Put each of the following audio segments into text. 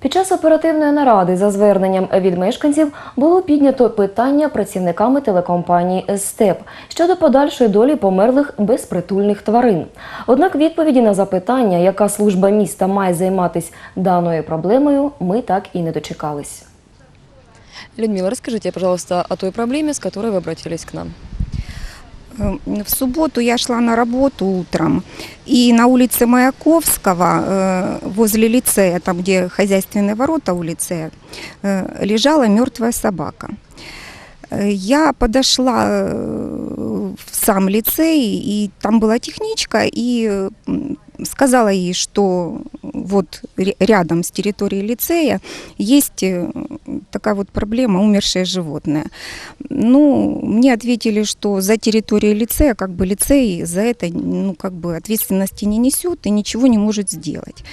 Під час оперативної наради за зверненням від мешканців було піднято питання працівниками телекомпанії «Степ» щодо подальшої долі померлих безпритульних тварин. Однак відповіді на запитання, яка служба міста має займатися даною проблемою, ми так і не дочекались. Людмила, расскажите, пожалуйста, о той проблеме, с которой вы обратились к нам. Э, В субботу я шла на работу утром, и на улице Маяковского, э, возле лицея, там где хозяйственные ворота у лицея, э, лежала мертвая собака. Э, Я подошла в сам лицей, и там была техничка, и сказала ей, что вот рядом с территорией лицея есть э, такая вот проблема умершее животное. Ну, мне ответили, что за территорией лицея, как бы лицей за это, ну, как бы ответственности не несет и ничего не может сделать.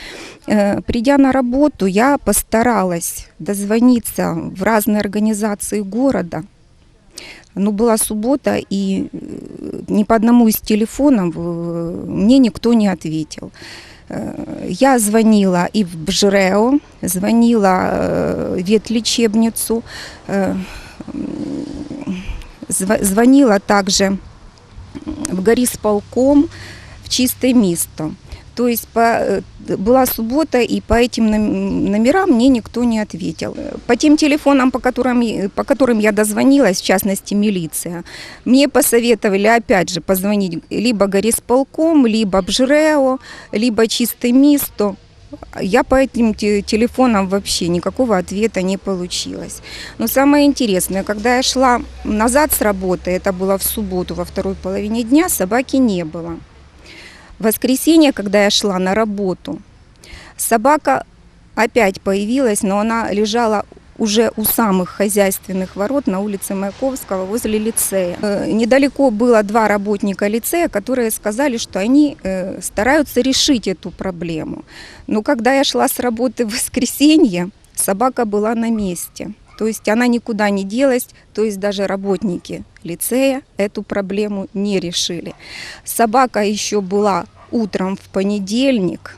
Э, Придя на работу, я постаралась дозвониться в разные организации города. Но была суббота, и э, ни по одному из телефонов мне никто не ответил. Э, Я звонила и в БЖРЭО, звонила э, в ветлечебницу, э, м, зв- звонила также в горисполком, в чистое место. То есть по, э, была суббота, и по этим номерам мне никто не ответил. По тем телефонам, по которым, по которым я дозвонилась, в частности милиция, мне посоветовали опять же позвонить либо горисполком, либо БЖРЭО, либо чистое место. Я по этим те- телефонам вообще никакого ответа не получилось. Но самое интересное, когда я шла назад с работы, это было в субботу во второй половине дня, собаки не было. Воскресенье, когда я шла на работу, собака опять появилась, но она лежала уже у самых хозяйственных ворот на улице Маяковского возле лицея. Э, Недалеко было два работника лицея, которые сказали, что они э, стараются решить эту проблему. Но когда я шла с работы в воскресенье, собака была на месте. То есть она никуда не делась, то есть даже работники лицея эту проблему не решили. Собака еще была утром в понедельник,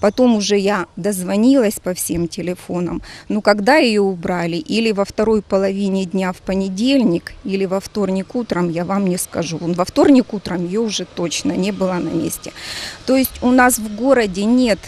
потом уже я дозвонилась по всем телефонам, но когда ее убрали, или во второй половине дня в понедельник, или во вторник утром, я вам не скажу. Во вторник утром ее уже точно не было на месте. То есть у нас в городе нет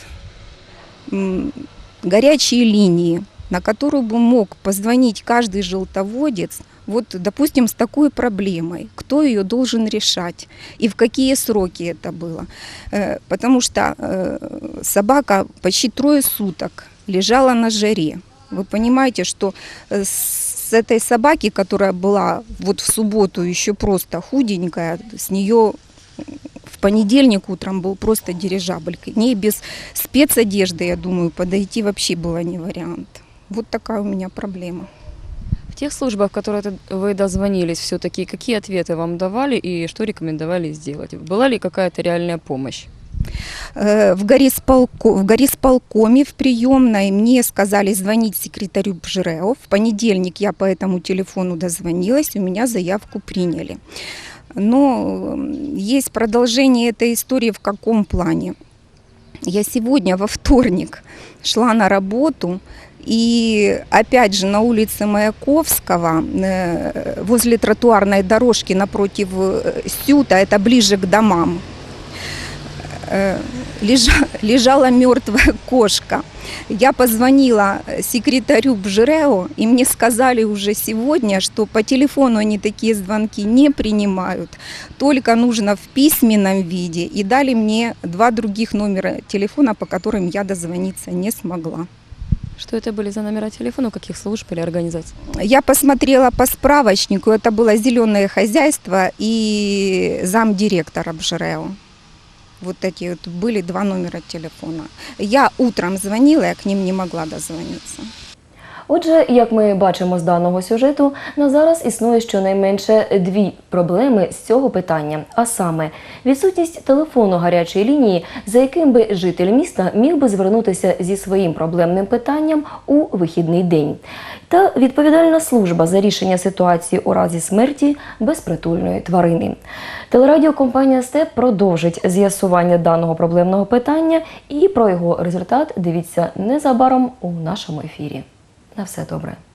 горячей линии, на которую бы мог позвонить каждый желтоводец, вот, допустим, с такой проблемой, кто ее должен решать и в какие сроки это было. Э, Потому что э, собака почти трое суток лежала на жаре. Вы понимаете, что э, с этой собаки, которая была вот в субботу еще просто худенькая, с нее в понедельник утром был просто дирижабль. К ней без спецодежды, я думаю, подойти вообще было не вариант. Вот такая у меня проблема. В тех службах, в которые вы дозвонились, все-таки какие ответы вам давали и что рекомендовали сделать? Была ли какая-то реальная помощь? Э, В, горисполко, в горисполкоме в приемной мне сказали звонить секретарю БЖРЭО. В понедельник я по этому телефону дозвонилась, у меня заявку приняли. Но м, есть продолжение этой истории в каком плане? Я сегодня во вторник шла на работу, и опять же на улице Маяковского, э, возле тротуарной дорожки напротив э, Сюта, это ближе к домам, э, лежа- лежала мертвая кошка. Я позвонила секретарю БЖРЭО, и мне сказали уже сегодня, что по телефону они такие звонки не принимают, только нужно в письменном виде, и дали мне два других номера телефона, по которым я дозвониться не смогла. Что это были за номера телефона, каких служб или организаций? Я посмотрела по справочнику, это было «Зеленое хозяйство» и замдиректора БЖРЭО. Вот эти вот были два номера телефона. Я утром звонила, я к ним не могла дозвониться. Отже, як ми бачимо з даного сюжету, на зараз існує щонайменше дві проблеми з цього питання, а саме відсутність телефону гарячої лінії, за яким би житель міста міг би звернутися зі своїм проблемним питанням у вихідний день, та відповідальна служба за рішення ситуації у разі смерті безпритульної тварини. Телерадіокомпанія СТЕП продовжить з'ясування даного проблемного питання і про його результат дивіться незабаром у нашому ефірі. На все добре.